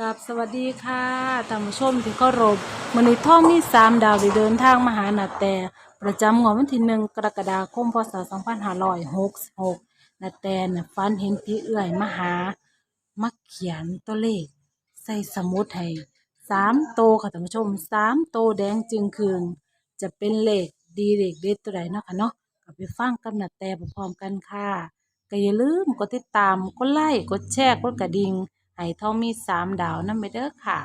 กับสวัสดีค่ะท่านผู้ชมที่เคารพมื้อนี้ท่องมีสามดาวได้เดินทางมาหานาแต่ ประจำงวดวันที่หนึ่งกรกฎาคมพศ2566นาแต่น่ะฝันเห็นพี่เอื้อยมาหามาเขียนตัวเลข ใส่สมุดให้สามโตค่ะท่านผู้ชมสามโตแดงจึงคืนจะเป็นเลขดีเลขเด็ดตัวใดเนาะค่ะเนาะก็ไปฟังกับนาแต่พร้อมๆกันค่ะก็อย่าลืมกดติดตามกดไลค์กดแชร์กดกระดิ่ง ให้ทองมีสามดาวนั่นไปเด้อค่ะ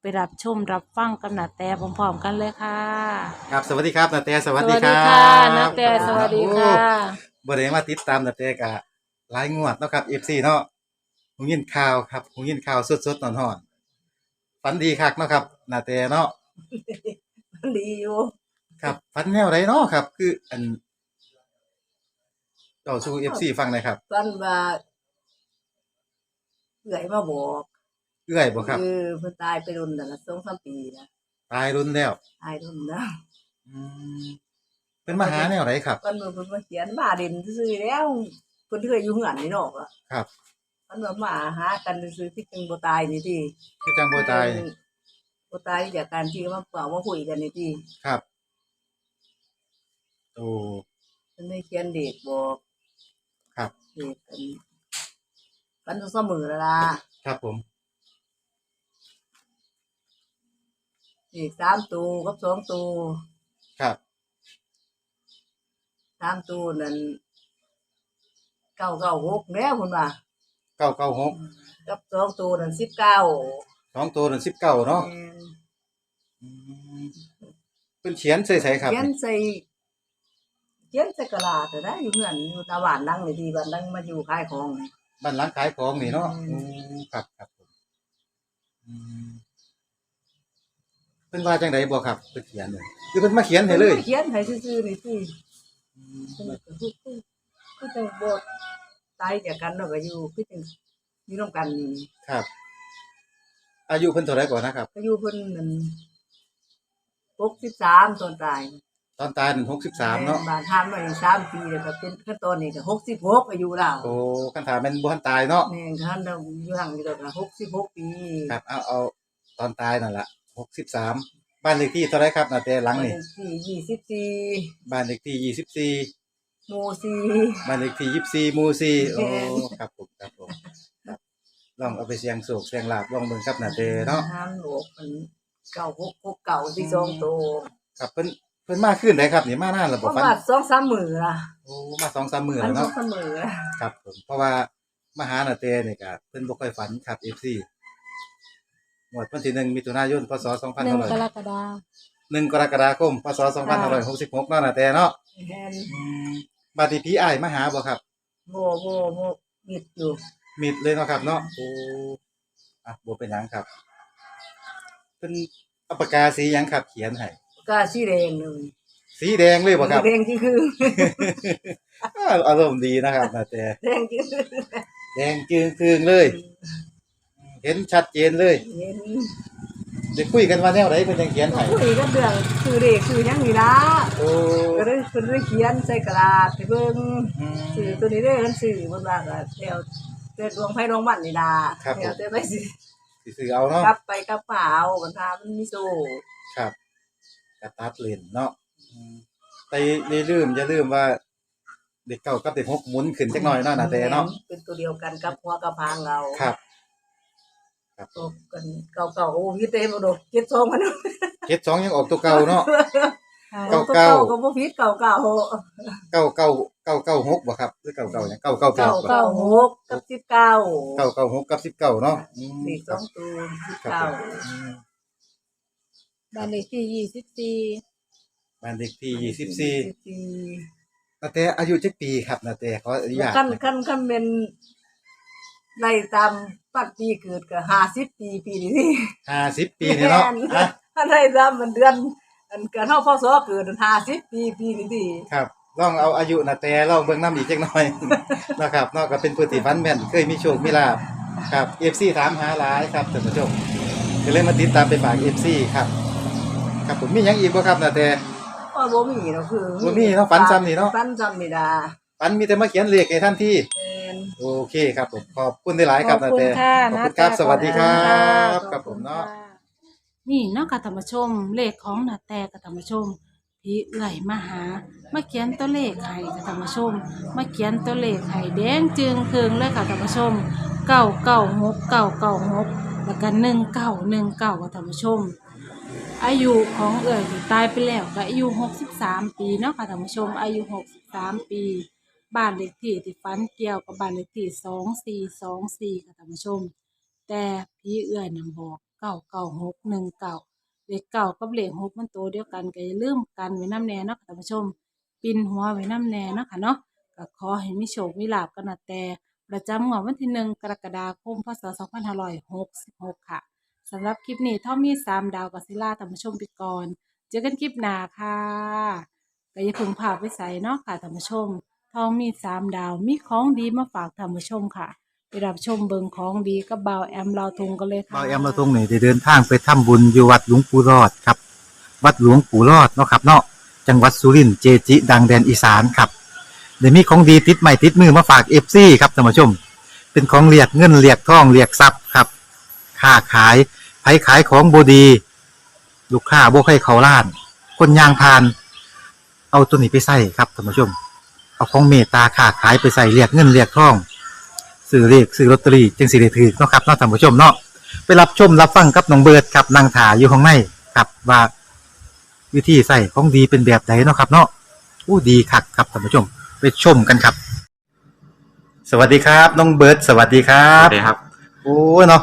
ไปรับชมรับฟังกับนาแต่พร้อมๆกันเลยค่ะครับสวัสดีครับนาเต้สวัสดีครับค่ะนาแต่สวัสดีค่ะโอ้บ่ได้มาติดตามนาเต้กะหลายงวดเนาะครับ FC เนาะหูยินข่าวครับหูยินข่าวสดๆร้อนๆฝันดีคักเนาะครับนาเต้เนาะดีอยู่ครับฝันแนวใดเนาะครับ คืออันเจ้าสู่ FC ฟังหน่อยครับตอนว่า เอื่อยมาบอกเอื้อยบ่ครับ คือเพิ่นตายไปรุ่นแต่ละสองสามปีนะตายรุนแล้วตายรุ่นแล้วอืมเป็นมาหาแนวไหนครับตอนมือเพิ่นมาเขียนมาเด่นซื่อๆแล้วเพิ่นเคยอยู่เหือนนี่เนาะอะครับมันว่ามาหากันซื่อๆที่จึงบ่ตายนี่ติคือจังบ่ตายบ่ตายจากการที่ว่าเปล่าว่าคุยกันนี่ติครับ โอ้ เพิ่นได้เขียนเด็กบอกครับ เด็กกัน กันเสมอแล้วล่ะครับผมเด็กสามตัวกับสองตัวครับสามตัวนั้นเก้าเก้าหกแล้วคุณว่า996กับสองตัวนั้นสิบเก้าสองตัวนั่น19เนาะอืมเป็นเขียนใส่ใส่ครับเขียนใส่เขียนใส่กระดาษแต่ได้อยู่เงินอยู่ตาหวานนั่งเลยดีบ้านนั่งมาอยู่ขายของนี่ บ้านหลังขายของนี่เนาะอือืมมครับครับผมอืมเป็นว่าจังไดบ่ครับเพิ่นเขียนเลยคือเพิ่นมาเขียนให้เลย เขียนให้ซื่อๆนี่สิเพิ่นก็คือคือคือจังบ่ตายจากกันเนาะก็อยู่คือจังอยู่ร่วมกันนี่ครับ อายุเพิ่นเท่าไหร่ก่อนนะครับก็อยู่เพิ่นนั่น63ตอนตาย ตอนตายนั่น63เนาะบ้านทานมาอีก3ปีแล้วก็เป็นขั้นตอนนี้ก็66อายุแล้วโอ้คันถามแม่นบ่ทันตายเนาะแม่นคันเราอยู่ห่างอยู่แล้วก็66ปีครับเอาเอาตอนตายนั่นล่ะ63บ้านเลขที่เท่าไหร่ครับนาแต่หลังนี่ที่ยี่สิบสี่บ้านเลขที่24หมู่สี่บ้านเลขที่24หมู่4โอ้ครับผมครับผมครับลองเอาไปเสียงโศกเสียงลาบลองเบิ่งครับนาแต่เนาะห้ามหลวกมันเก่าหกหกเก่าที่สองโตวครับเพิ่น เพิ่นมาขึ้นได้ครับนี่มานานแล้วปบ่ระฟันมาณสองสามมือละโอ้มาสองสามมื้ออันแล้วสองเนาะสามมือละครับผมเพราะว่ามาหานาเตนี่ก็เพิ่นบ่ค่อยฝันครับ FC หมวดวันที่1มิถุนายนพศหนึ่งกร2500กฎาคม1กรกฎาคมพศ2566เนาะนาเตเนาะแฮนอืมบัดนี้พี่อ้ายมาหาบ่ครับ โบโบโบมิดอยู่มิดเลยเนาะครับ เนาะโอ้อะบ่เป็นหยังครับเพิ่นเอาปากกาสีหยังครับ เขียนให้ กาสีแดงเลยสีแดงเลยบ่ครับ แดงที่คืออ้าวอารมณ์ดีนะครับนาเตแดงที่คือแดงจึงคืงเลย เห็นชัดเจนเลยเห็นได้คุยกันว่าแนวไหนเพิ่นจังเขียนให้คุยกันเรื่องคือเด็กคือหยังนี่ละโอ้ก็ได้เพิ่นได้เขียนใส่กระดาษไปเบิ่งอืม สื่อตัวนี้ได้เห็นสื่อมันว่าก็เดี๋ยวเดินดวงไพ่ดวงมันนี่ล่ะครับผมเดี๋ยวจะไปสิ สิซื้อเอาเนาะ กลับไปกลับมาเอาบรรทามันมีโซ่ครับ กระตัดเลนเนาะอืมแต่อย่าลืมอย่าลืมว่า เด็กเก่ากับเด็กหกหมุนขึ้นจักหน่อยเนาะนาแต่เนาะเป็นตัวเดียวกันกับหัวกับพางเราครับ ครับตกกันเก่าเก่าๆโอ้พิษเต็มหมดเลยเจ็ดสองมันเจ็ดสองยังออกตัวเก่าเนาะค่ะเก่าเก่าๆก็บ่พิษเก่าเก่าเก้าเก้าเก้าเก้าหกบ่ครับหรือเก้าเก้าเนี่ยเก้าเก้าแปเก่าดบ่เก่าหกกับสิบเก้าเก้าเก้าหกกับสิบเก้าเนาะอืมสี่สครัอบงตัวสิบครับเก้าผมอืม บ้านเลขที่ยี่สิบสี่บ้านเด็กที่ยี่สิบสี่สี่นาแต่อายุจักปีครับนาแต่ขออนุญาตขั้นขั้นขั้นเป็นไล่ตามปัดปีเกิดก็ห้าสิบปีปีนี้ห้าสิบปีเนี่ยเนาะแม่นอะถ้าได้ตามมันเดือนอันเกิดเท่าพ่อสอเกิดห้าสิบปีปีนี้ดีครับลองเอาอายุนาแต่ลองเบิ่งน้ำอีกจักหน่อยนะครับเนอกก็เป็นผู้ที่ฟันแม่นเคยมีโชคมีลาภครับ FC ถามหาหลายครับท่านผู้ชมก็เลยมาติดตามไปฝาก FC ครับ ครับผมมีหยังอีกบ่ครับนาแต่ว่าบ่มีเนาะคือบ่มีเนาะฝันซ้ำนี่เนาะ ฝันซ้ำนี่ดาฝันฝันมีแต่มาเขียนเลขให้ท่านที่ แม่น โอเคครับผมขอบคุณได้หลายครับขอบคุณนาแตค่ะขอบนะคุณครับแต่สวัสดีครับขอณครับผมเนาะ นี่เนาะค่ะธรรมชม เลขของนาแต่กับธรรมชมพี่เอื่อยมาหา มาเขียนตัวเลขให้กับธรรมชม มาเขียนตัวเลขให้แดงจึงคืงเลยค่ะธรรมชมเก้าเก้าหกเก้าเก้าหกแล้วก็หนึ่งเก้าหนึ่งเก้ากับธรรมชม อายุของเอ่ยที่ตายไปแล้วก็อายุหกสิบสามปีเนาะค่ะท่านผู้ชมอายุหกสิบสามปีบ้านเลขที่ที่ฟันเกี่ยวกับบ้านเลขที่สองสี่สองสี่ค่ะท่านผู้ชม แต่พี่เอื้อยนำบอกเก้าเก้าหกหนึ่งเก้าเลขเก้ากับเลขหกมันโตเดียวกันก็อย่าลืมกันไว้น้ำแน่เนาะค่ะท่านผู้ชม ปินหัวไว้น้ำแน่เนาะค่ะเนาะก็ขอให้มีโชคมีลาบกันนะแต่ประจำงวดวันที่หนึ่งกรกฎาคมพศสองพันห้าร้อยหกสิบหกค่ะ สำหรับคลิปนี้ท่อมีสามดาวกับซิล่าท่านผู้ชมไปก่อน เจอกันคลิปหน้าค่ะก็อย่าเพึ่งพาไปใส่เนาะค่ะท่านผู้ชมท่องมีสามดาวมีของดีมาฝากท่านผู้ชมค่ะ ไปรับชมเบิงของดีกับเบาแอมเราทุงกันเลยค่ะ เบาแอมเราตรงนี่ได้เดินทางไปทำบุญอยู่วัดหลวงปู่รอดครับ วัดหลวงปู่รอดเนาะครับเนาะจังหวัดสุรินทร์เจจิดังแดนอีสานครับเดี๋ยวมีของดีติดใหม่ติดมือมาฝากเอฟซีครับท่านผู้ชม เป็นของเรียกเงินเรียกทองเรียกทรัพย์ครับ ค้าขายไผขายของบดี ลูกค้าบ่ให้เขาล้าน คนยางพาน เอาตัวนี้ไปใส่ครับท่านผู้ชม เอาของเมตตาค้าขายไปใส่เรียกเงินเรียกทองซื้อเรียกซื้อลอตเตอรี่จึงสิได้ถือเนาะครับเนาะท่านผู้ชมเนาะไปรับชมรับฟังกับน้องเบิร์ดครับนางถาอยู่ข้างในครับว่าวิธีใส่ของดีเป็นแบบไหนเนาะครับ เนาะอู้ดีคักครับท่านผู้ชม ไปชมกันครับ สวัสดีครับ น้องเบิร์ดสวัสดีครัครับบสวัสดีครับ โอ้เนาะ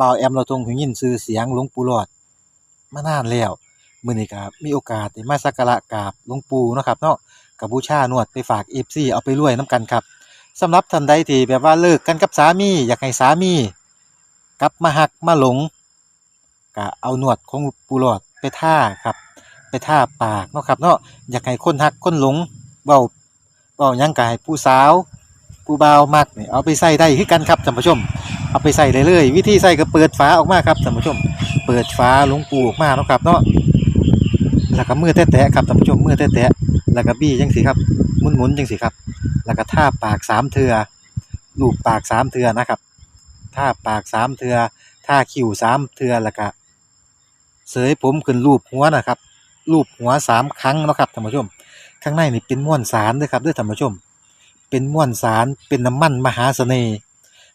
บ่าวแอมเราทรงหูยินชื่อเสียงหลวงปู่หลอดมานานแล้วมื้อนี้ก็มีโอกาสได้มาสักการะกราบหลวงปู่เนาะครับเนาะก็บูชานวดไปฝาก FC เอาไปรวยนํกันครับสำหรับท่านใดที่แบบว่าเลิกกันกับสามีอยากให้สามี กลับมาหักมาหลงก็เอาหนวดของปูหลอดไปท่าครับ ไปท่าปากเนาะครับเนาะอยากให้คนหักคนหลงเว้าเว้ายังกายผู้สาว ผู้บ่าวมักนี่เอาไปใส่ได้คือกันครับท่านผู้ชม เอาไปใส่ได้เลย วิธีใส่ก็เปิดฝาออกมาครับท่านผู้ชม เปิดฝาลงปูออกมาเนาะครับเนาะแล้วก็มือแตะๆครับท่านผู้ชมมือแตะๆแล้วก็บี้จังสิครับหมุนๆจังสิครับ แล้วก็ท่าปากสามเทือรูปปากสามเทือนะครับถ้าปากสามเทือถ้าคิ้วสามเทือแล้วก็เสยผมขึ้นรูปหัวนะครับรูปหัวสามครั้งเนาะครับท่านผู้ชม ข้างในนี่เป็นม้วนสารด้วยครับด้วยท่านผู้ชม เป็นม้วนสารเป็นน้ำมันมหาเสน่ห์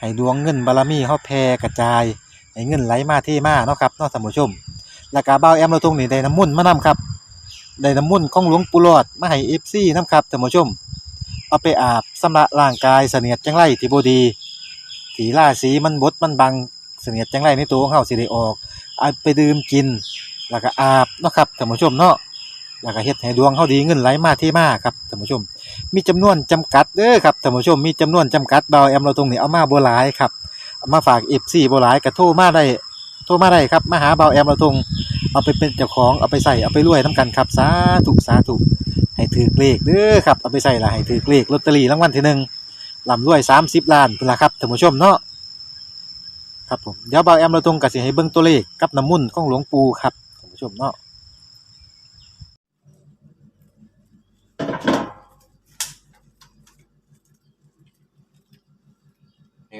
ให้ดวงเงินบารมีเฮาแผ่กระจาย ให้เงินไหลมาเที่มาเนาะครับเนาะท่านผู้ชม แล้วก็บ่าแอมเราตรงนี้ได้น้ำมุ่นมานํครับได้น้ำมุ่นของหลวงปู่หลอดมาให้ FC นํครับท่านผู้ชม เอาไปอาบสำระร่างกายเสนียดจังไรที่บดีสีราสีมันบดมันบังเสนียดจังไรในตัวของเฮาสิได้ออกเอาไปดื่มกิน แล้วก็อาบเนาะครับท่านผู้ชมเนาะ แล้วก็เฮ็ดให้ดวงเขาดีเงินไหลมาที่มาครับท่านผู้ชม มีจำนวนจำกัดเด้อครับท่านผู้ชมมีจำนวนจำกัดเบาแอมเราตรงนี้เอามาบ่หลายครับเอามาฝาก FC บ่หลายก็โทรมาได้โทรมาได้ครับมาหาเบาแอมเราตรงเอาไปเป็นเจ้าของเอาไปใส่เอาไปรวยนํกันครับสาธุสาธุให้ถือเลขเด้อครับเอาไปใส่ละให้ถือเลขลอตเตอรี่รางวัลที่หนึ่งลำรวย30ล้านพุ่นละครับท่านผู้ชมเนาะครับผมเดี๋ยวเบาแอมเราตรงก็สิให้เบิ่งตัวเลขกับน้ำมุ่นของหลวงปู่ครับท่านผู้ชมเนาะ นี่คุณ